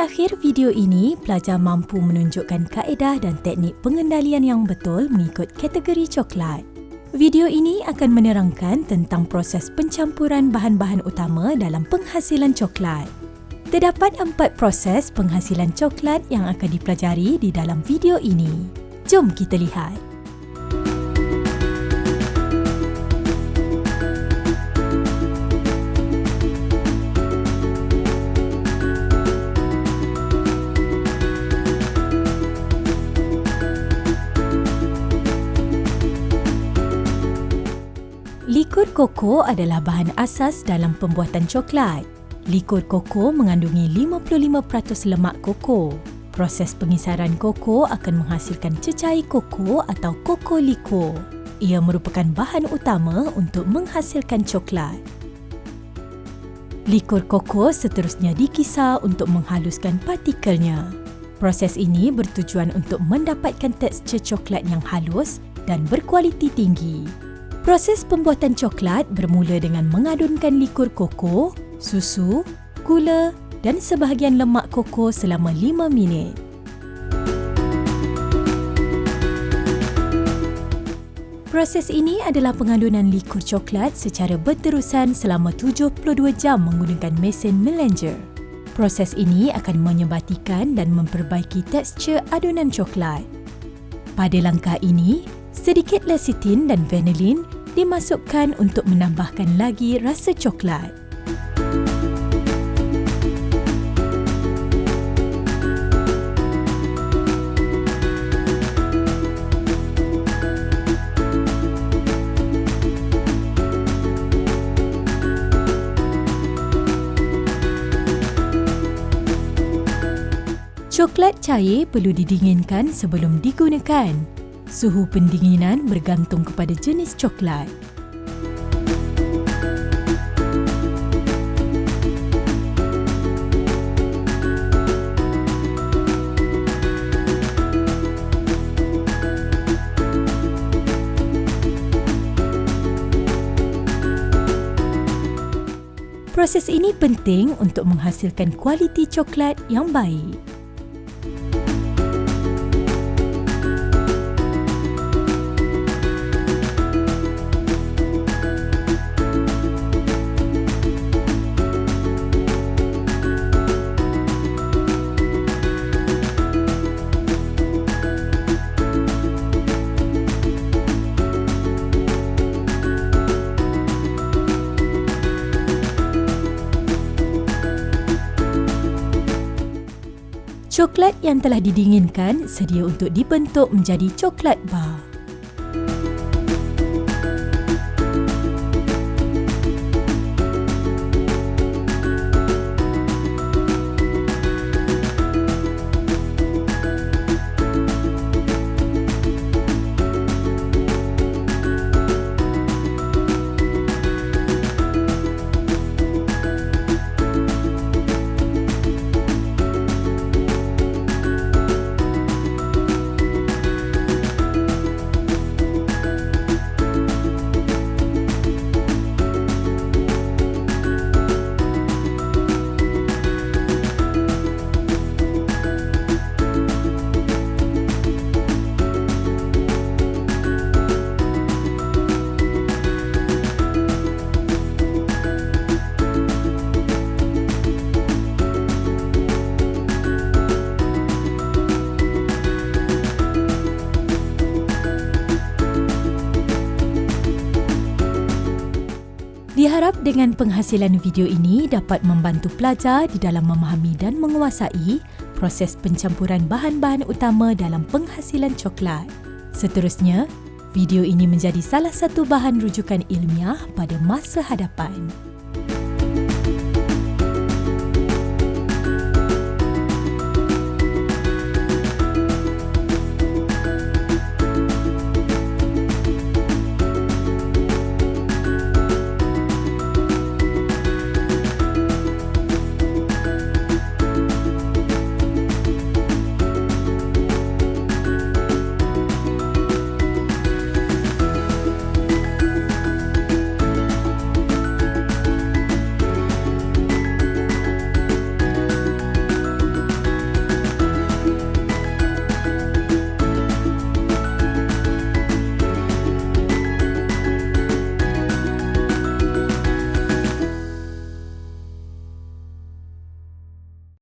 akhir video ini, pelajar mampu menunjukkan kaedah dan teknik pengendalian yang betul mengikut kategori coklat. Video ini akan menerangkan tentang proses pencampuran bahan-bahan utama dalam penghasilan coklat. Terdapat empat proses penghasilan coklat yang akan dipelajari di dalam video ini. Jom kita lihat. Koko adalah bahan asas dalam pembuatan coklat. Likur koko mengandungi 55% lemak koko. Proses pengisaran koko akan menghasilkan cecair koko atau koko likur. Ia merupakan bahan utama untuk menghasilkan coklat. Likur koko seterusnya dikisar untuk menghaluskan partikelnya. Proses ini bertujuan untuk mendapatkan tekstur coklat yang halus dan berkualiti tinggi. Proses pembuatan coklat bermula dengan mengadunkan likur koko, susu, gula dan sebahagian lemak koko selama 5 minit. Proses ini adalah pengadunan likur coklat secara berterusan selama 72 jam menggunakan mesin Melanger. Proses ini akan menyebatikan dan memperbaiki tekstur adunan coklat. Pada langkah ini, sedikit lecithin dan vanillin dimasukkan untuk menambahkan lagi rasa coklat. Coklat cair perlu didinginkan sebelum digunakan Suhu pendinginan bergantung kepada jenis coklat. Proses ini penting untuk menghasilkan kualiti coklat yang baik. Coklat yang telah didinginkan sedia untuk dibentuk menjadi coklat bar. Diharap dengan penghasilan video ini dapat membantu pelajar di dalam memahami dan menguasai proses pencampuran bahan-bahan utama dalam penghasilan coklat. Seterusnya, video ini menjadi salah satu bahan rujukan ilmiah pada masa hadapan.